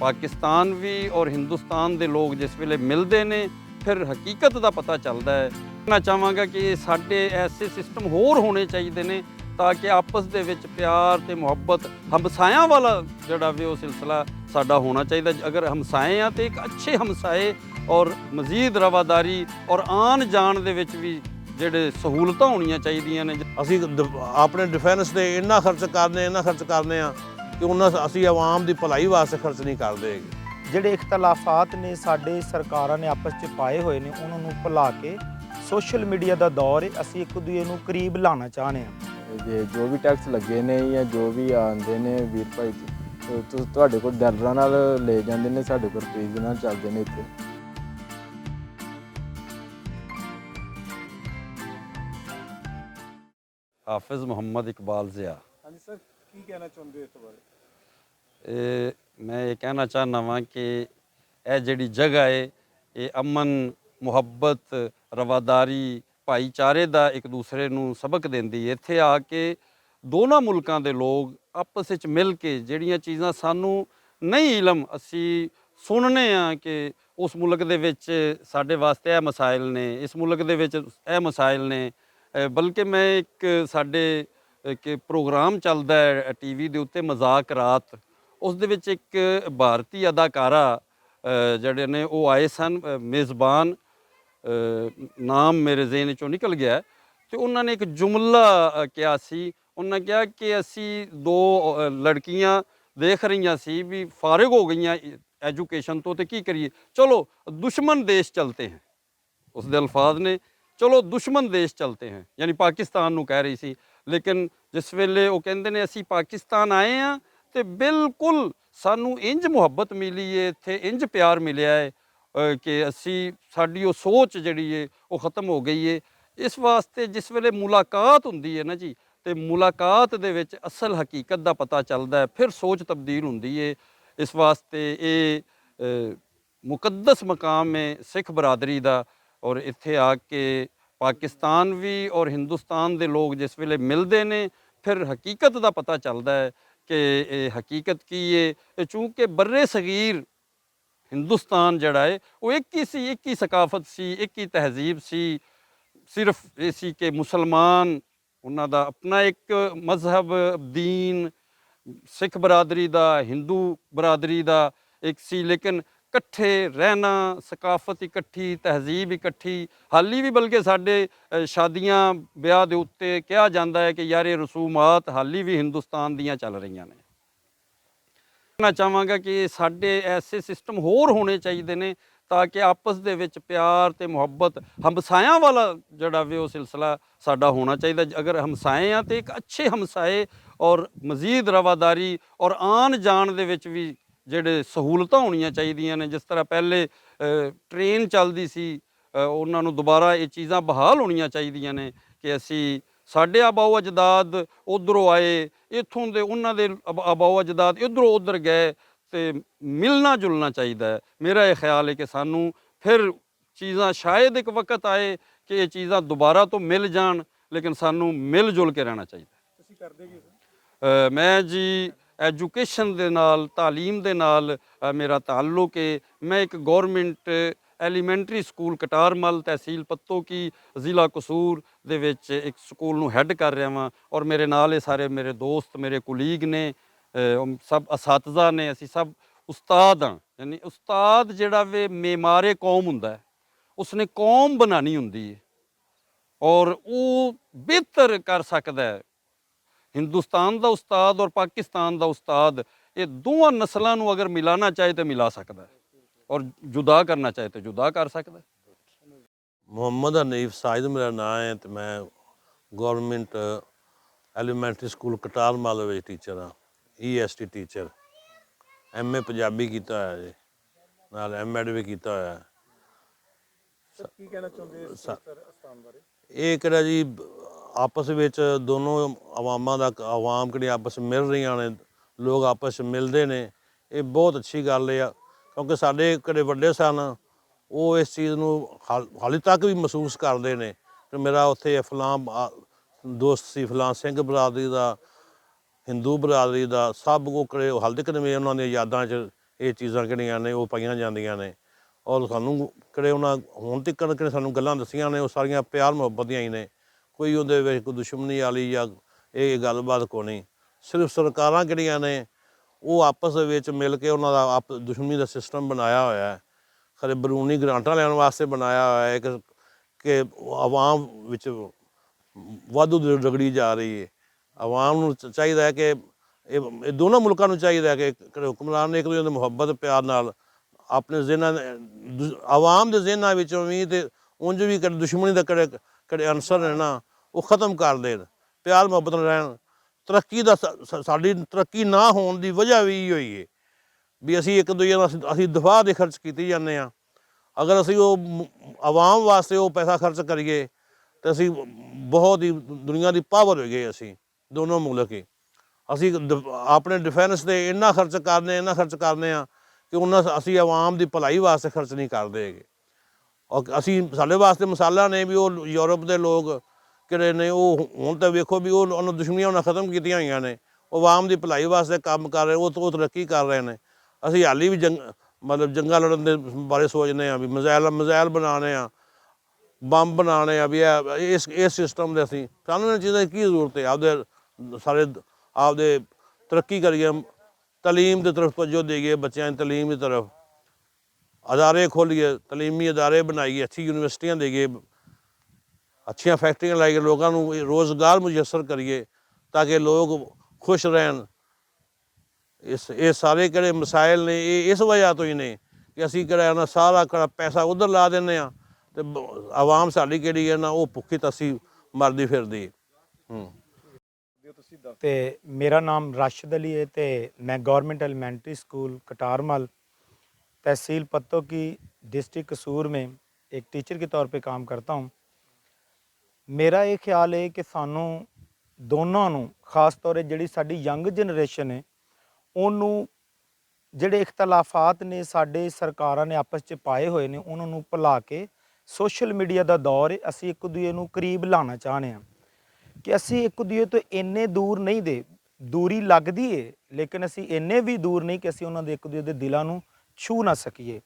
ਪਾਕਿਸਤਾਨ ਵੀ ਔਰ ਹਿੰਦੁਸਤਾਨ ਦੇ ਲੋਕ ਜਿਸ ਵੇਲੇ ਮਿਲਦੇ ਨੇ, ਫਿਰ ਹਕੀਕਤ ਦਾ ਪਤਾ ਚੱਲਦਾ ਹੈ। ਮੈਂ ਚਾਹਾਂਗਾ ਕਿ ਸਾਡੇ ਐਸੇ ਸਿਸਟਮ ਹੋਰ ਹੋਣੇ ਚਾਹੀਦੇ ਨੇ ਤਾਂ ਕਿ ਆਪਸ ਦੇ ਵਿੱਚ ਪਿਆਰ ਤੇ ਮੁਹੱਬਤ, ਹਮਸਾਇਆਂ ਵਾਲਾ ਜਿਹੜਾ ਵੀ ਉਹ ਸਿਲਸਿਲਾ ਸਾਡਾ ਹੋਣਾ ਚਾਹੀਦਾ। ਅਗਰ ਹਮਸਾਏ ਆ ਤੇ ਇੱਕ ਅੱਛੇ ਹਮਸਾਏ ਔਰ ਮਜ਼ੀਦ ਰਵਾਦਾਰੀ ਔਰ ਆਣ ਜਾਣ ਦੇ ਵਿੱਚ ਵੀ ਜਿਹੜੇ ਸਹੂਲਤਾਂ ਹੋਣੀਆਂ ਚਾਹੀਦੀਆਂ ਨੇ। ਅਸੀਂ ਆਪਣੇ ਡਿਫੈਂਸ ਤੇ ਇੰਨਾ ਖਰਚ ਕਰਨੇ, ਇੰਨਾ ਖਰਚ ਕਰਨੇ ਆ ਕਿ ਉਹਨਾਂ ਅਸੀਂ ਆਵਾਮ ਦੀ ਭਲਾਈ ਵਾਸਤੇ ਖਰਚ ਨਹੀਂ ਕਰਦੇ ਹੈਗੇ। ਜਿਹੜੇ ਇਖਤਲਾਫਾਤ ਨੇ ਸਾਡੇ ਸਰਕਾਰਾਂ ਨੇ ਆਪਸ 'ਚ ਪਾਏ ਹੋਏ ਨੇ ਉਹਨਾਂ ਨੂੰ ਭੁਲਾ ਕੇ ਸੋਸ਼ਲ ਮੀਡੀਆ ਦਾ ਦੌਰ ਹੈ ਅਸੀਂ ਇੱਕ ਦੂਜੇ ਨੂੰ ਕਰੀਬ ਲਾਉਣਾ ਚਾਹੁੰਦੇ ਹਾਂ। ਜੇ ਜੋ ਵੀ ਟੈਕਸ ਲੱਗੇ ਨੇ ਜਾਂ ਜੋ ਵੀ ਆਉਂਦੇ ਨੇ ਵੀਰ ਭਾਈ ਤੁ- ਤੁਹਾਡੇ ਕੋਲ ਡਾਲਰਾਂ ਨਾਲ ਲੈ ਜਾਂਦੇ ਨੇ ਸਾਡੇ ਕੋਲ ਰੁਪਈਏ ਨਾਲ ਚੱਲਦੇ ਨੇ ਇੱਥੇ। ਹਾਫਿਜ਼ ਮੁਹੰਮਦ ਇਕਬਾਲ ਜ਼ਿਆ। ਹਾਂਜੀ ਸਰ। ਕੀ ਕਹਿਣਾ ਚਾਹੁੰਦੇ ਹੋ ਇਸ ਬਾਰੇ? ਇਹ ਮੈਂ ਇਹ ਕਹਿਣਾ ਚਾਹੁੰਦਾ ਵਾਂ ਕਿ ਇਹ ਜਿਹੜੀ ਜਗ੍ਹਾ ਹੈ ਇਹ ਅਮਨ ਮੁਹੱਬਤ ਰਵਾਦਾਰੀ ਭਾਈਚਾਰੇ ਦਾ ਇੱਕ ਦੂਸਰੇ ਨੂੰ ਸਬਕ ਦਿੰਦੀ ਹੈ ਇੱਥੇ ਆ ਕੇ ਦੋਨਾਂ ਮੁਲਕਾਂ ਦੇ ਲੋਕ ਆਪਸ ਵਿੱਚ ਮਿਲ ਕੇ ਜਿਹੜੀਆਂ ਚੀਜ਼ਾਂ ਸਾਨੂੰ ਨਹੀਂ ਇਲਮ ਅਸੀਂ ਸੁਣਨੇ ਆ ਕਿ ਉਸ ਮੁਲਕ ਦੇ ਵਿੱਚ ਸਾਡੇ ਵਾਸਤੇ ਇਹ ਮਸਾਇਲ ਨੇ ਇਸ ਮੁਲਕ ਦੇ ਵਿੱਚ ਇਹ ਮਸਾਇਲ ਨੇ। ਅ, ਬਲਕਿ ਮੈਂ ਇੱਕ ਸਾਡੇ ਕਿ ਪ੍ਰੋਗਰਾਮ ਚੱਲਦਾ ਹੈ ਟੀਵੀ ਦੇ ਉੱਤੇ ਮਜ਼ਾਕ ਰਾਤ। ਉਸ ਦੇ ਵਿੱਚ ਇੱਕ ਭਾਰਤੀ ਅਦਾਕਾਰਾ ਜਿਹੜੇ ਨੇ ਉਹ ਆਏ ਸਨ ਮੇਜ਼ਬਾਨ ਨਾਮ ਮੇਰੇ ਜ਼ਿਹਨ ਚੋਂ ਨਿਕਲ ਗਿਆ ਹੈ, ਤੇ ਉਹਨਾਂ ਨੇ ਇੱਕ ਜੁਮਲਾ ਕਿਹਾ ਸੀ। ਉਹਨਾਂ ਕਿਹਾ ਕਿ ਅਸੀਂ ਦੋ ਲੜਕੀਆਂ ਦੇਖ ਰਹੀਆਂ ਸੀ ਵੀ ਫਾਰਗ ਹੋ ਗਈਆਂ ਐਜੂਕੇਸ਼ਨ ਤੋਂ ਤੇ ਕੀ ਕਰੀਏ? ਚਲੋ ਦੁਸ਼ਮਣ ਦੇਸ਼ ਚਲਤੇ ਹੈ। ਉਸ ਦੇ ਅਲਫਾਜ਼ ਨੇ ਚਲੋ ਦੁਸ਼ਮਣ ਦੇਸ਼ ਚਲਤੇ ਹੈ। ਯਾਨੀ ਪਾਕਿਸਤਾਨ ਨੂੰ ਕਹਿ ਰਹੀ ਸੀ। ਲੇਕਿਨ ਜਿਸ ਵੇਲੇ ਉਹ ਕਹਿੰਦੇ ਨੇ, ਅਸੀਂ ਪਾਕਿਸਤਾਨ ਆਏ ਆ ਤੇ ਬਿਲਕੁਲ ਸਾਨੂੰ ਇੰਜ ਮੁਹੱਬਤ ਮਿਲੀ ਏ, ਇੱਥੇ ਇੰਜ ਪਿਆਰ ਮਿਲਿਆ ਹੈ ਕਿ ਅਸੀਂ, ਸਾਡੀ ਉਹ ਸੋਚ ਜਿਹੜੀ ਏ, ਉਹ ਖਤਮ ਹੋ ਗਈ ਏ। ਇਸ ਵਾਸਤੇ ਜਿਸ ਵੇਲੇ ਮੁਲਾਕਾਤ ਹੁੰਦੀ ਹੈ ਨਾ ਜੀ, ਤੇ ਮੁਲਾਕਾਤ ਦੇ ਵਿੱਚ ਅਸਲ ਹਕੀਕਤ ਦਾ ਪਤਾ ਚੱਲਦਾ ਹੈ, ਫਿਰ ਸੋਚ ਤਬਦੀਲ ਹੁੰਦੀ ਏ। ਇਸ ਵਾਸਤੇ ਇਹ ਮੁਕੱਦਸ ਮਕਾਮ ਹੈ ਸਿੱਖ ਬਰਾਦਰੀ ਦਾ ਔਰ ਇੱਥੇ ਆ ਕੇ ਪਾਕਿਸਤਾਨ ਵੀ ਔਰ ਹਿੰਦੁਸਤਾਨ ਦੇ ਲੋਕ ਜਿਸ ਵੇਲੇ ਮਿਲਦੇ ਨੇ, ਫਿਰ ਹਕੀਕਤ ਦਾ ਪਤਾ ਚੱਲਦਾ ਹੈ ਕਿ ਇਹ ਹਕੀਕਤ ਕੀ ਹੈ ਇਹ ਚੂੰਕਿ ਬਰਰੇ ਸਗੀਰ ਹਿੰਦੁਸਤਾਨ ਜਿਹੜਾ ਹੈ ਉਹ ਇੱਕ ਹੀ ਸੀ, ਇੱਕ ਹੀ ਸਕਾਫਤ ਸੀ, ਇੱਕ ਹੀ ਤਹਿਜ਼ੀਬ ਸੀ। ਸਿਰਫ ਇਹ ਸੀ ਕਿ ਮੁਸਲਮਾਨ, ਉਹਨਾਂ ਦਾ ਆਪਣਾ ਇੱਕ ਮਜ਼ਹਬ, ਦੀਨ, ਸਿੱਖ ਬਰਾਦਰੀ ਦਾ, ਹਿੰਦੂ ਬਰਾਦਰੀ ਦਾ ਇੱਕ ਸੀ। ਲੇਕਿਨ ਇਕੱਠੇ ਰਹਿਣਾ, ਸਕਾਫਤ ਇਕੱਠੀ, ਤਹਿਜ਼ੀਬ ਇਕੱਠੀ, ਹਾਲੀ ਵੀ ਬਲਕਿ ਸਾਡੇ ਸ਼ਾਦੀਆਂ ਵਿਆਹ ਦੇ ਉੱਤੇ ਕਿਹਾ ਜਾਂਦਾ ਹੈ ਕਿ ਯਾਰ ਇਹ ਰਸੂਮਾਤ ਹਾਲੀ ਵੀ ਹਿੰਦੁਸਤਾਨ ਦੀਆਂ ਚੱਲ ਰਹੀਆਂ ਨੇ। ਕਹਿਣਾ ਚਾਹਾਂਗਾ ਕਿ ਸਾਡੇ ਐਸੇ ਸਿਸਟਮ ਹੋਰ ਹੋਣੇ ਚਾਹੀਦੇ ਨੇ ਤਾਂ ਕਿ ਆਪਸ ਦੇ ਵਿੱਚ ਪਿਆਰ ਤੇ ਮੁਹੱਬਤ ਹਮਸਾਇਆਂ ਵਾਲਾ ਜਿਹੜਾ ਵੀ ਉਹ ਸਿਲਸਿਲਾ ਸਾਡਾ ਹੋਣਾ ਚਾਹੀਦਾ। ਅਗਰ ਹਮਸਾਏ ਆ ਤੇ ਇੱਕ ਅੱਛੇ ਹਮਸਾਏ ਔਰ ਮਜ਼ੀਦ ਰਵਾਦਾਰੀ ਔਰ ਆਣ ਜਾਣ ਦੇ ਵਿੱਚ ਵੀ ਜਿਹੜੇ ਸਹੂਲਤਾਂ ਹੋਣੀਆਂ ਚਾਹੀਦੀਆਂ ਨੇ ਜਿਸ ਤਰ੍ਹਾਂ ਪਹਿਲੇ ਟ੍ਰੇਨ ਚੱਲਦੀ ਸੀ ਉਹਨਾਂ ਨੂੰ ਦੁਬਾਰਾ ਇਹ ਚੀਜ਼ਾਂ ਬਹਾਲ ਹੋਣੀਆਂ ਚਾਹੀਦੀਆਂ ਨੇ ਕਿ ਅਸੀਂ ਸਾਡੇ ਆਬਾਓ ਅਜਦਾਦ ਉਧਰੋਂ ਆਏ ਇੱਥੋਂ ਦੇ ਉਹਨਾਂ ਦੇ ਆਬਾਓ ਅਜਦਾਦ ਇਧਰੋਂ ਉਧਰ ਗਏ ਤੇ ਮਿਲਣਾ ਜੁਲਣਾ ਚਾਹੀਦਾ ਹੈ। ਮੇਰਾ ਇਹ ਖਿਆਲ ਹੈ ਕਿ ਸਾਨੂੰ ਫਿਰ ਚੀਜ਼ਾਂ ਸ਼ਾਇਦ ਇੱਕ ਵਕਤ ਆਏ ਕਿ ਇਹ ਚੀਜ਼ਾਂ ਦੁਬਾਰਾ ਤੋਂ ਮਿਲ ਜਾਣ ਲੇਕਿਨ ਸਾਨੂੰ ਮਿਲ ਜੁਲ ਕੇ ਰਹਿਣਾ ਚਾਹੀਦਾ ਤੁਸੀਂ ਕਰਦੇ ਕੀ ਮੈਂ ਜੀ ਐਜੂਕੇਸ਼ਨ ਦੇ ਨਾਲ, ਤਾਲੀਮ ਦੇ ਨਾਲ ਮੇਰਾ ਤਾਲੁਕ ਹੈ ਮੈਂ ਇੱਕ government elementary school Katarmal tehsil Patto ਕੀ ਜ਼ਿਲ੍ਹਾ ਕਸੂਰ ਦੇ ਵਿੱਚ ਇੱਕ ਸਕੂਲ ਨੂੰ ਹੈੱਡ ਕਰ ਰਿਹਾ ਵਾਂ ਔਰ ਮੇਰੇ ਨਾਲ ਇਹ ਸਾਰੇ ਮੇਰੇ ਦੋਸਤ, ਮੇਰੇ ਕੁਲੀਗ ਨੇ ਸਭ ਅਸਾਤਜ਼ਾ ਨੇ, ਅਸੀਂ ਸਭ ਉਸਤਾਦ ਹਾਂ ਯਾਨੀ ਉਸਤਾਦ ਜਿਹੜਾ ਵੇ ਮੇਮਾਰੇ ਕੌਮ ਹੁੰਦਾ ਹੈ, ਉਸਨੇ ਕੌਮ ਬਣਾਣੀ ਹੁੰਦੀ ਹੈ ਔਰ ਉਹ ਬਿਹਤਰ ਕਰ ਸਕਦਾ ਹੈ ਹਿੰਦੁਸਤਾਨ ਦਾ ਉਸਤਾਦ ਔਰ ਪਾਕਿਸਤਾਨ ਦਾ ਉਸਤਾਦ ਇਹ ਦੋਵਾਂ ਨਸਲਾਂ ਨੂੰ ਅਗਰ ਮਿਲਾਣਾ ਚਾਹੇ ਤਾਂ ਮਿਲਾ ਸਕਦਾ ਹੈ ਔਰ ਜੁਦਾ ਕਰਨਾ ਚਾਹੇ ਤਾਂ ਜੁਦਾ ਕਰ ਸਕਦਾ ਮੁਹੰਮਦ ਹਨੀਫ ਸਾਜਦ ਮੇਰਾ ਨਾਮ ਹੈ ਤੇ ਮੈਂ ਗਵਰਨਮੈਂਟ ਐਲੀਮੈਂਟਰੀ ਸਕੂਲ ਕਟਾਰਮਲ ਵਿੱਚ ਟੀਚਰ ਹਾਂ ਈਐਸਟੀ ਟੀਚਰ ਐਮਏ ਪੰਜਾਬੀ ਕੀਤਾ ਹੋਇਆ ਜੀ ਨਾਲ ਐਮਐਡ ਵੀ ਕੀਤਾ ਹੋਇਆ। ਹੈ। ਸਰ ਕੀ ਕਹਿਣਾ ਚਾਹੁੰਦੇ ਹੋ ਸਾ- ਸਰ ਅਸਥਾਨ ਬਾਰੇ? ਇਹ ਕਿਹੜਾ ਜੀ ਆਪਸ ਵਿੱਚ ਦੋਨੋਂ ਆਵਾਮਾਂ ਦਾ ਆਵਾਮ ਕਿਹੜੀ ਆਪਸ ਵਿੱਚ ਮਿਲ ਰਹੀਆਂ ਨੇ, ਲੋਕ ਆਪਸ ਵਿੱਚ ਮਿਲਦੇ ਨੇ, ਇਹ ਬਹੁਤ ਅੱਛੀ ਗੱਲ ਹੈ ਕਿਉਂਕਿ ਸਾਡੇ ਕਿਹੜੇ ਵੱਡੇ ਸਨ, ਉਹ ਇਸ ਚੀਜ਼ ਨੂੰ ਹਾਲ- ਹਾਲੇ ਤੱਕ ਵੀ ਮਹਿਸੂਸ ਕਰਦੇ ਨੇ ਕਿ ਮੇਰਾ ਉੱਥੇ ਫਲਾਂ ਦੋਸਤ ਸੀ ਫਲਾਂ ਸਿੰਘ ਬਰਾਦਰੀ ਦਾ, ਹਿੰਦੂ ਬਰਾਦਰੀ ਦਾ, ਸਭ ਕੋ ਕਰੇ ਹਾਲੇ ਤੱਕ ਵੀ ਉਹਨਾਂ ਦੀਆਂ ਯਾਦਾਂ 'ਚ ਇਹ ਚੀਜ਼ਾਂ ਕਿਹੜੀਆਂ ਨੇ, ਉਹ ਪਾਈਆਂ ਜਾਂਦੀਆਂ ਨੇ। ਔਰ ਸਾਨੂੰ ਕਿਹੜੇ ਉਹਨਾਂ, ਹੁਣ ਤੱਕ ਕਿਹੜੇ ਸਾਨੂੰ ਗੱਲਾਂ ਦੱਸੀਆਂ ਨੇ, ਉਹ ਸਾਰੀਆਂ ਪਿਆਰ ਮੁਹੱਬਤ ਦੀਆਂ ਹੀ ਨੇ। ਕੋਈ ਉਹਦੇ ਵਿੱਚ ਕੋਈ ਦੁਸ਼ਮਣੀ ਵਾਲੀ ਜਾਂ ਇਹ ਗੱਲਬਾਤ ਕੋ ਸਿਰਫ ਸਰਕਾਰਾਂ ਕਿਹੜੀਆਂ ਨੇ, ਉਹ ਆਪਸ ਦੇ ਵਿੱਚ ਮਿਲ ਕੇ ਉਹਨਾਂ ਦਾ ਆਪ ਦੁਸ਼ਮਣੀ ਦਾ ਸਿਸਟਮ ਬਣਾਇਆ ਹੋਇਆ ਹੈ। ਖਰੇ ਬਰੂਨੀ ਗ੍ਰਾਂਟਾਂ ਲੈਣ ਵਾਸਤੇ ਬਣਾਇਆ ਹੋਇਆ ਹੈ ਕਿ ਕਿ ਆਵਾਮ ਵਿੱਚ ਵਾਧੂ ਰਗੜੀ ਜਾ ਰਹੀ ਹੈ। ਆਵਾਮ ਨੂੰ ਚਾਹੀਦਾ ਹੈ ਕਿ ਇਹ ਇਹ ਦੋਨੋਂ ਮੁਲਕਾਂ ਨੂੰ ਚਾਹੀਦਾ ਹੈ ਕਿ ਕਿਹੜੇ ਹੁਕਮਰਾਨ ਨੇ ਇੱਕ ਦੂਜੇ ਨਾਲ ਮੁਹੱਬਤ, ਪਿਆਰ ਨਾਲ ਆਪਣੇ ਜ਼ਿਹਨਾਂ ਦੁ- ਆਵਾਮ ਦੇ ਜ਼ਿਹਨਾਂ ਵਿੱਚੋਂ ਵੀ ਤੇ ਉਂਝ ਵੀ ਕਿਹੜੇ ਦੁਸ਼ਮਣੀ ਦਾ ਕਿਹੜੇ ਕਿਹੜੇ ਅਨਸਰ ਹੈ ਨਾ। ਉਹ ਖਤਮ ਕਰ ਦੇਣ ਪਿਆਰ ਮੁਹੱਬਤ ਨਾਲ ਰਹਿਣ। ਤਰੱਕੀ ਦਾ ਸਾ- ਸਾਡੀ ਤਰੱਕੀ ਨਾ ਹੋਣ ਦੀ ਵਜ੍ਹਾ ਵੀ ਹੋਈ ਹੈ ਵੀ ਅਸੀਂ ਇੱਕ ਦੂਜੇ ਨਾਲ ਅਸੀਂ- ਦਫਾ ਦੇ ਖਰਚ ਕੀਤੀ ਜਾਂਦੇ ਆ ਅਗਰ ਅਸੀਂ ਉਹ ਆਵਾਮ ਵਾਸਤੇ ਉਹ ਪੈਸਾ ਖਰਚ ਕਰੀਏ, ਤੇ ਅਸੀਂ ਬਹੁਤ ਹੀ ਦੁਨੀਆ ਦੀ ਪਾਵਰ ਹੋ ਗਏ ਅਸੀਂ, ਦੋਨੋਂ ਮੁਲਕ ਹੀ। ਅਸੀਂ ਡ- ਆਪਣੇ ਡਿਫੈਂਸ ਤੇ ਇੰਨਾ ਖਰਚ ਕਰਨੇ, ਇੰਨਾ ਖਰਚ ਕਰਨੇ ਆ ਕਿ ਉਹਨਾਂ ਅਸੀਂ ਆਵਾਮ ਦੀ ਭਲਾਈ ਵਾਸਤੇ ਖਰਚ ਨਹੀਂ ਕਰਦੇ ਹੈਗੇ। ਔਰ ਅਸੀਂ, ਸਾਡੇ ਵਾਸਤੇ ਮਿਸਾਲਾਂ ਨੇ ਵੀ ਉਹ ਯੂਰਪ ਦੇ ਲੋਕ ਕਿਹੜੇ ਨੇ, ਉਹ ਹੁਣ ਤਾਂ ਵੇਖੋ ਵੀ ਉਹ ਉਹਨਾਂ ਦੁਸ਼ਮਣੀਆਂ ਉਹਨਾਂ ਖਤਮ ਕੀਤੀਆਂ ਹੋਈਆਂ ਨੇ। ਉਹ ਆਵਾਮ ਦੀ ਭਲਾਈ ਵਾਸਤੇ ਕੰਮ ਕਰ ਰਹੇ, ਉਹ ਉਹ ਤਰੱਕੀ ਕਰ ਰਹੇ ਨੇ। ਅਸੀਂ ਹਾਲੀ ਵੀ ਜੰਗ, ਮਤਲਬ ਜੰਗਾਂ ਲੜਨ ਦੇ ਬਾਰੇ ਸੋਚਦੇ ਆ ਵੀ ਮਜ਼ਾਇਲ ਮਜ਼ਾਇਲ ਬਣਾਉਣੇ ਆ, ਬੰਬ ਬਣਾਉਣੇ ਆ ਵੀ ਇਹ ਇਸ ਇਸ ਸਿਸਟਮ ਦੇ ਅਸੀਂ। ਸਾਨੂੰ ਇਹਨਾਂ ਚੀਜ਼ਾਂ ਦੀ ਕੀ ਜ਼ਰੂਰਤ ਹੈ? ਆਪਦੇ ਸਾਰੇ ਆਪਦੇ ਤਰੱਕੀ ਕਰੀਏ, ਤਾਲੀਮ ਦੀ ਤਰਫ ਤਵੱਜੋ ਦੇਈਏ, ਬੱਚਿਆਂ ਦੀ ਤਾਲੀਮ ਦੀ ਤਰਫ। ਅਦਾਰੇ ਖੋਲੀਏ ਤਾਲੀਮੀ ਅਦਾਰੇ ਬਣਾਈਏ, ਅੱਛੀ ਯੂਨੀਵਰਸਿਟੀਆਂ ਦੇਈਏ ਅੱਛੀਆਂ ਫੈਕਟਰੀਆਂ ਲਾਈਏ ਲੋਕਾਂ ਨੂੰ ਇਹ ਰੋਜ਼ਗਾਰ ਮੁਯੱਸਰ ਕਰੀਏ ਤਾਂ ਕਿ ਲੋਕ ਖੁਸ਼ ਰਹਿਣ ਇਸ ਇਹ ਸਾਰੇ ਕਿਹੜੇ ਮਸਾਇਲ ਨੇ ਇਹ ਇਸ ਵਜ੍ਹਾ ਤੋਂ ਹੀ ਨੇ ਕਿ ਅਸੀਂ ਕਿਹੜਾ ਨਾ ਸਾਰਾ ਕਿਹੜਾ ਪੈਸਾ ਉਧਰ ਲਾ ਦਿੰਦੇ ਆ ਤੇ ਬ- ਆਵਾਮ ਸਾਡੀ ਕਿਹੜੀ ਹੈ ਨਾ ਉਹ ਭੁੱਖੀ ਤਸੀ ਮਰਦੀ ਫਿਰਦੀ ਹੈ। ਹੂੰ ਤੇ ਮੇਰਾ ਨਾਮ ਰਾਸ਼ਿਦ ਅਲੀ ਹੈ ਤੇ मैं government elementary school Katarmal tehsil पत्तों की डिस्ट्रिक्ट कसूर में एक टीचर के तौर पे काम करता हूँ ਮੇਰਾ ਇਹ ਖਿਆਲ ਹੈ ਕਿ ਸਾਨੂੰ ਦੋਨਾਂ ਨੂੰ, ਖਾਸ ਤੌਰ 'ਤੇ ਜਿਹੜੀ ਸਾਡੀ ਯੰਗ ਜਨਰੇਸ਼ਨ ਹੈ ਉਹਨੂੰ ਜਿਹੜੇ ਇਖਤਲਾਫਾਤ ਨੇ ਸਾਡੇ ਸਰਕਾਰਾਂ ਨੇ ਆਪਸ 'ਚ ਪਾਏ ਹੋਏ ਨੇ, ਉਹਨਾਂ ਨੂੰ ਭੁਲਾ ਕੇ ਸੋਸ਼ਲ ਮੀਡੀਆ ਦਾ ਦੌਰ ਹੈ ਅਸੀਂ ਇੱਕ ਦੂਜੇ ਨੂੰ ਕਰੀਬ ਲਾਉਣਾ ਚਾਹੁੰਦੇ ਹਾਂ। ਕਿ ਅਸੀਂ ਇੱਕ ਦੂਜੇ ਤੋਂ ਇੰਨੇ ਦੂਰ ਨਹੀਂ ਦੇ, ਦੂਰੀ ਲੱਗਦੀ ਏ, ਲੇਕਿਨ ਅਸੀਂ ਇੰਨੇ ਵੀ ਦੂਰ ਨਹੀਂ ਕਿ ਅਸੀਂ ਉਹਨਾਂ ਦੇ ਇੱਕ ਦੂਜੇ ਦੇ ਦਿਲਾਂ ਨੂੰ ਛੂ ਨਾ ਸਕੀਏ।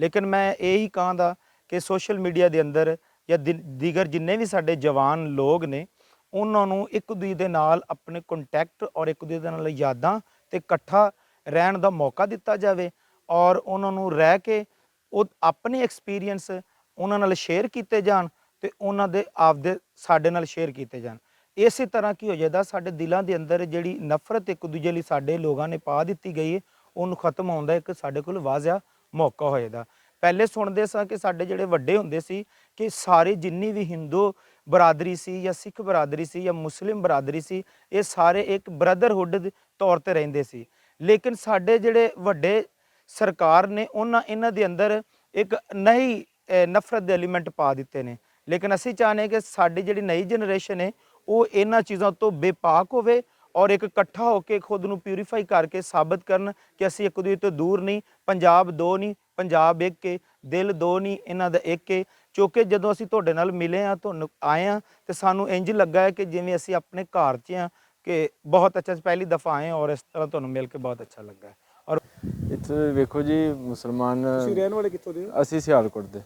ਲੇਕਿਨ ਮੈਂ ਇਹੀ ਹੀ ਕਹਾਂਦਾ ਕਿ ਸੋਸ਼ਲ ਮੀਡੀਆ ਦੇ ਅੰਦਰ ਜਾਂ ਦਿ- ਦੀਗਰ ਜਿੰਨੇ ਵੀ ਸਾਡੇ ਜਵਾਨ ਲੋਕ ਨੇ, ਉਹਨਾਂ ਨੂੰ ਇੱਕ ਦੂਜੇ ਦੇ ਨਾਲ ਆਪਣੇ ਕੰਟੈਕਟ ਔਰ ਇੱਕ ਦੂਜੇ ਦੇ ਨਾਲ ਯਾਦਾਂ ਤੇ ਇਕੱਠਾ ਰਹਿਣ ਦਾ ਮੌਕਾ ਦਿੱਤਾ ਜਾਵੇ ਔਰ ਉਹਨਾਂ ਨੂੰ ਰਹਿ ਕੇ ਉਹ ਆਪਣੇ ਐਕਸਪੀਰੀਅੰਸ ਉਹਨਾਂ ਨਾਲ ਸ਼ੇਅਰ ਕੀਤੇ ਜਾਣ ਤੇ ਉਹਨਾਂ ਦੇ ਆਪਦੇ ਸਾਡੇ ਨਾਲ ਸ਼ੇਅਰ ਕੀਤੇ ਜਾਣ। ਇਸੇ ਤਰ੍ਹਾਂ ਕੀ ਹੋ ਜਾਂਦਾ ਸਾਡੇ ਦਿਲਾਂ ਦੇ ਅੰਦਰ ਜਿਹੜੀ ਨਫ਼ਰਤ ਇੱਕ ਦੂਜੇ ਲਈ ਸਾਡੇ ਲੋਕਾਂ ਨੇ ਪਾ ਦਿੱਤੀ ਗਈ ਹੈ ਉਹਨੂੰ ਖਤਮ ਹੋਣ ਦਾ ਇੱਕ ਸਾਡੇ ਕੋਲ ਵਾਜ਼ਿਆ ਮੌਕਾ ਹੋਏਗਾ ਪਹਿਲੇ ਸੁਣਦੇ ਸਾਂ ਕਿ ਸਾਡੇ ਜਿਹੜੇ ਵੱਡੇ ਹੁੰਦੇ ਸੀ ਕਿ ਸਾਰੇ ਜਿੰਨੀ ਵੀ ਹਿੰਦੂ ਬਰਾਦਰੀ ਸੀ ਜਾਂ ਸਿੱਖ ਬਰਾਦਰੀ ਸੀ ਜਾਂ ਮੁਸਲਿਮ ਬਰਾਦਰੀ ਸੀ, ਇਹ ਸਾਰੇ ਇੱਕ ਬ੍ਰਦਰਹੁੱਡ ਦੇ ਤੌਰ ਤੇ ਰਹਿੰਦੇ ਸੀ। ਲੇਕਿਨ ਸਾਡੇ ਜਿਹੜੇ ਵੱਡੇ ਸਰਕਾਰ ਨੇ, ਉਹਨਾਂ ਇਹਨਾਂ ਦੇ ਅੰਦਰ ਇੱਕ ਨਈ ਨਫ਼ਰਤ ਦੇ ਐਲੀਮੈਂਟ ਪਾ ਦਿੱਤੇ ਨੇ। ਲੇਕਿਨ ਅਸੀਂ ਚਾਹੁੰਦੇ ਕਿ ਸਾਡੀ ਜਿਹੜੀ ਨਈ ਜਨਰੇਸ਼ਨ ਹੈ ਉਹ ਇਹਨਾਂ ਚੀਜ਼ਾਂ ਤੋਂ ਬੇਪਾਕ ਹੋਵੇ ਔਰ ਇੱਕ ਇਕੱਠਾ ਹੋ ਕੇ ਖੁਦ ਨੂੰ ਪਿਊਰੀਫਾਈ ਕਰਕੇ ਸਾਬਤ ਕਰਨ ਕਿ ਅਸੀਂ ਇੱਕ ਦੂਜੇ ਤੋਂ ਦੂਰ ਨਹੀਂ ਪੰਜਾਬ ਦੋ ਨਹੀਂ ਪੰਜਾਬ ਇੱਕ ਹੈ ਦਿਲ ਦੋ ਨਹੀਂ ਇਹਨਾਂ ਦਾ ਇੱਕ ਹੈ ਕਿਉਂਕਿ ਜਦੋਂ ਅਸੀਂ ਤੁਹਾਡੇ ਨਾਲ ਮਿਲੇ ਆ ਤੁਹਾਨੂੰ ਆਏ ਆ ਤੇ ਸਾਨੂੰ ਇੰਜ ਲੱਗਾ ਹੈ ਕਿ ਜਿਵੇਂ ਅਸੀਂ ਆਪਣੇ ਘਰ 'ਚ ਆ ਕਿ ਬਹੁਤ ਅੱਛਾ ਪਹਿਲੀ ਦਫਾ ਆਏ ਔਰ ਇਸ ਤਰ੍ਹਾਂ ਤੁਹਾਨੂੰ ਮਿਲ ਕੇ ਬਹੁਤ ਅੱਛਾ ਲੱਗਾ ਹੈ। ਔਰ ਇੱਥੇ ਵੇਖੋ ਜੀ ਮੁਸਲਮਾਨ ਤੁਸੀਂ ਰਹਿਣ ਵਾਲੇ ਕਿੱਥੋਂ ਦੇ ਹੋ? ਅਸੀਂ ਸਿਆਲਕੋਟ ਦੇ।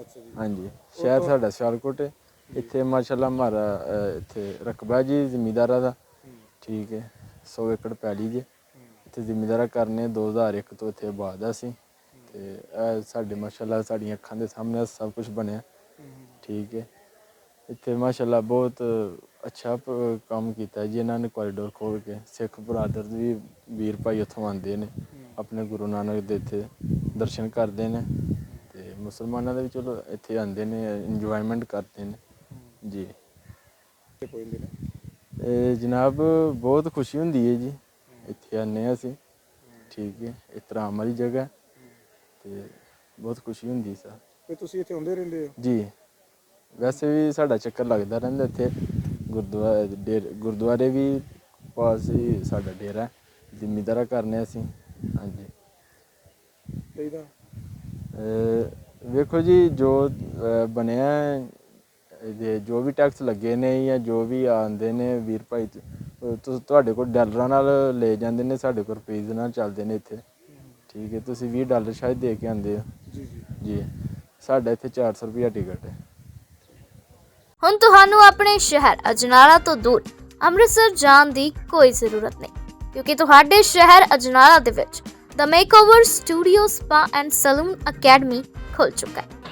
ਅੱਛਾ ਜੀ। ਹਾਂਜੀ ਸ਼ਹਿਰ ਸਾਡਾ ਸਿਆਲਕੋਟ ਹੈ ਇੱਥੇ ਮਾਸ਼ਾਅੱਲਾ ਹਮਾਰਾ ਅ, ਇੱਥੇ ਰਕਬਾ ਜੀ ਜ਼ਿਮੀਦਾਰਾਂ ਦਾ। ਠੀਕ ਹੈ 100 ਏਕੜ ਪੈਲੀ ਜੇ। ਇੱਥੇ ਜ਼ਿਮੀਦਾਰਾ ਕਰਨੇ 2001 ਤੋਂ ਇੱਥੇ ਬਾਅਦ ਆ ਸੀ ਤੇ ਇਹ ਸਾਡੇ ਮਾਸ਼ਾਅੱਲਾ ਸਾਡੀਆਂ ਅੱਖਾਂ ਦੇ ਸਾਹਮਣੇ ਸਭ ਕੁਝ ਬਣਿਆ। ਠੀਕ ਹੈ, ਇੱਥੇ ਮਾਸ਼ਾਅੱਲਾ ਬਹੁਤ ਅੱਛਾ ਪ- ਕੰਮ ਕੀਤਾ ਜੀ ਇਹਨਾਂ ਨੇ ਕੋਰੀਡੋਰ ਖੋਲ ਕੇ। ਸਿੱਖ ਬਰਾਦਰ ਵੀ ਵੀਰ ਭਾਈ ਉੱਥੋਂ ਆਉਂਦੇ ਨੇ, ਆਪਣੇ ਗੁਰੂ ਨਾਨਕ ਦੇ ਇੱਥੇ ਦਰਸ਼ਨ ਕਰਦੇ ਨੇ। ਤੇ ਮੁਸਲਮਾਨਾਂ ਦੇ ਵੀ ਚਲੋ ਇੱਥੇ ਆਉਂਦੇ ਨੇ ਇੰਜੋਇਮੈਂਟ ਕਰਦੇ ਨੇ। ਜੀ। ਤੇ ਕੋਈ ਨਹੀਂ। ਇਹ ਜਨਾਬ ਬਹੁਤ ਖੁਸ਼ੀ ਹੁੰਦੀ ਹੈ ਜੀ। ਇੱਥੇ ਆਨੇ ਹਾਂ ਅਸੀਂ। ਠੀਕ ਹੈ। ਇਤਰਾਮ ਵਾਲੀ ਜਗ੍ਹਾ। ਤੇ ਬਹੁਤ ਖੁਸ਼ੀ ਹੁੰਦੀ ਸਰ। ਤੇ ਤੁਸੀਂ ਇੱਥੇ ਆਉਂਦੇ ਰਹਿੰਦੇ ਹੋ? ਜੀ। ਵੈਸੇ ਵੀ ਸਾਡਾ ਚੱਕਰ ਲੱਗਦਾ ਰਹਿੰਦਾ ਇੱਥੇ। ਗੁਰਦੁਆਰੇ ਡੇਰ ਗੁਰਦੁਆਰੇ ਵੀ ਪਾਸ ਹੀ ਸਾਡਾ ਡੇਰਾ ਹੈ। ਜ਼ਿਮੀਦਾਰਾ ਕਰਨੇ ਅਸੀਂ। ਹਾਂਜੀ। ਚਾਹੀਦਾ ਅਹ ਵੇਖੋ ਜੀ ਜੋ ਅਹ ਬਣਿਆ ਹੈ, ਇਹਦੇ ਜੋ ਵੀ ਟੈਕਸ ਲੱਗੇ ਨੇ ਜਾਂ ਜੋ ਵੀ ਆਉਂਦੇ ਨੇ ਵੀਰ ਭਾਈ ਤੁਹਾਡੇ ਕੋਲ ਡਾਲਰਾਂ ਨਾਲ ਲੈ ਜਾਂਦੇ ਨੇ ਸਾਡੇ ਕੋਲ ਰੁਪਈਸ ਨਾਲ ਚੱਲਦੇ ਨੇ ਇੱਥੇ। ਠੀਕ ਹੈ ਤੁਸੀਂ 20 ਡਾਲਰ ਸ਼ਾਇਦ ਦੇ ਕੇ ਆਉਂਦੇ ਹੋ। ਜੀ ਜੀ। ਜੀ ਸਾਡਾ ਇੱਥੇ 400 ਰੁਪਿਆ ਟਿਕਟ ਹੈ। ਹੁਣ ਤੁਹਾਨੂੰ ਆਪਣੇ ਸ਼ਹਿਰ ਅਜਨਾਲਾ ਤੋਂ ਦੂਰ ਅੰਮ੍ਰਿਤਸਰ ਜਾਣ ਦੀ ਕੋਈ ਜ਼ਰੂਰਤ ਨਹੀਂ ਕਿਉਂਕਿ ਤੁਹਾਡੇ ਸ਼ਹਿਰ ਅਜਨਾਲਾ ਦੇ ਵਿੱਚ the makeover studio spa and salon academy ਖੁੱਲ ਚੁੱਕਾ ਹੈ।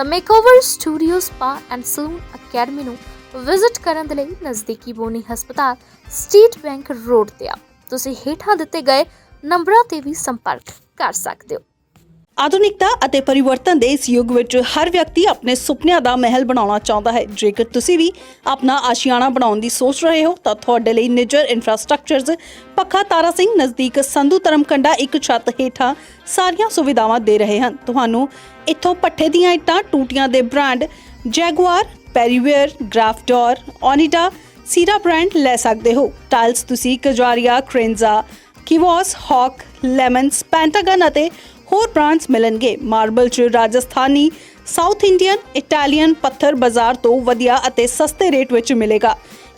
The makeover studio spa and salon academy ਨੂੰ ਵਿਜ਼ਿਟ ਕਰਨ ਦੇ ਲਈ ਨਜ਼ਦੀਕੀ ਬੋਨੀ ਹਸਪਤਾਲ ਸਟੇਟ ਬੈਂਕ ਰੋਡ ਤੇ ਆ। ਤੁਸੀਂ ਹੇਠਾਂ ਦਿੱਤੇ ਗਏ ਨੰਬਰਾਂ ਤੇ ਵੀ ਸੰਪਰਕ ਕਰ ਸਕਦੇ ਹੋ। ਆਧੁਨਿਕਤਾ ਅਤੇ ਪਰਿਵਰਤਨ ਦੇ ਇਸ ਯੁੱਗ ਵਿੱਚ ਹਰ ਵਿਅਕਤੀ ਆਪਣੇ ਸੁਪਨਿਆਂ ਦਾ ਮਹਿਲ ਬਣਾਉਣਾ ਚਾਹੁੰਦਾ ਹੈ। ਜੇਕਰ ਤੁਸੀਂ ਵੀ ਆਪਣਾ ਆਸ਼ੀਆਣਾ ਬਣਾਉਣ ਦੀ ਸੋਚ ਰਹੇ ਹੋ, ਤਾਂ ਤੁਹਾਡੇ ਲਈ ਨਿਜਰ ਇਨਫਰਾਸਟ੍ਰਕਚਰਜ਼ ਪੱਖਾ ਤਾਰਾ ਸਿੰਘ ਨਜ਼ਦੀਕ ਸੰਧੂ ਧਰਮਕੰਡਾ ਇੱਕ ਛੱਤ ਹੇਠਾਂ ਸਾਰੀਆਂ ਸੁਵਿਧਾਵਾਂ ਦੇ ਰਹੇ ਹਨ। ਤੁਹਾਨੂੰ ਇੱਥੋਂ ਪੱਠੇ ਦੀਆਂ ਇੱਟਾਂ ਟੂਟੀਆਂ ਦੇ ਬ੍ਰਾਂਡ ਜੈਗੁਆਰ, ਪੈਰੀਵੇਅਰ, ਗ੍ਰਾਫਡੋਰ ਓਨੀਡਾ ਸੀਰਾ ਬ੍ਰਾਂਡ ਲੈ ਸਕਦੇ ਹੋ। ਟਾਈਲਸ ਤੁਸੀਂ ਕਜਾਰੀਆ ਕ੍ਰੇਨਜ਼ਾ ਕਿਵੋਸ, ਹੌਕ, ਲੈਮਨਸ, ਪੈਂਟਾਗਨ ਅਤੇ ਹੋਰ ਬ੍ਰਾਂਡਸ ਮਿਲਣਗੇ। ਮਾਰਬਲ ਚ ਰਾਜਸਥਾਨੀ, ਸਾਊਥ ਇੰਡੀਅਨ, ਇਟਾਲੀਅਨ ਪੱਥਰ ਬਾਜ਼ਾਰ ਤੋਂ ਵਧੀਆ ਅਤੇ ਸਸਤੇ ਰੇਟ ਵਿੱਚ ਮਿਲੇਗਾ।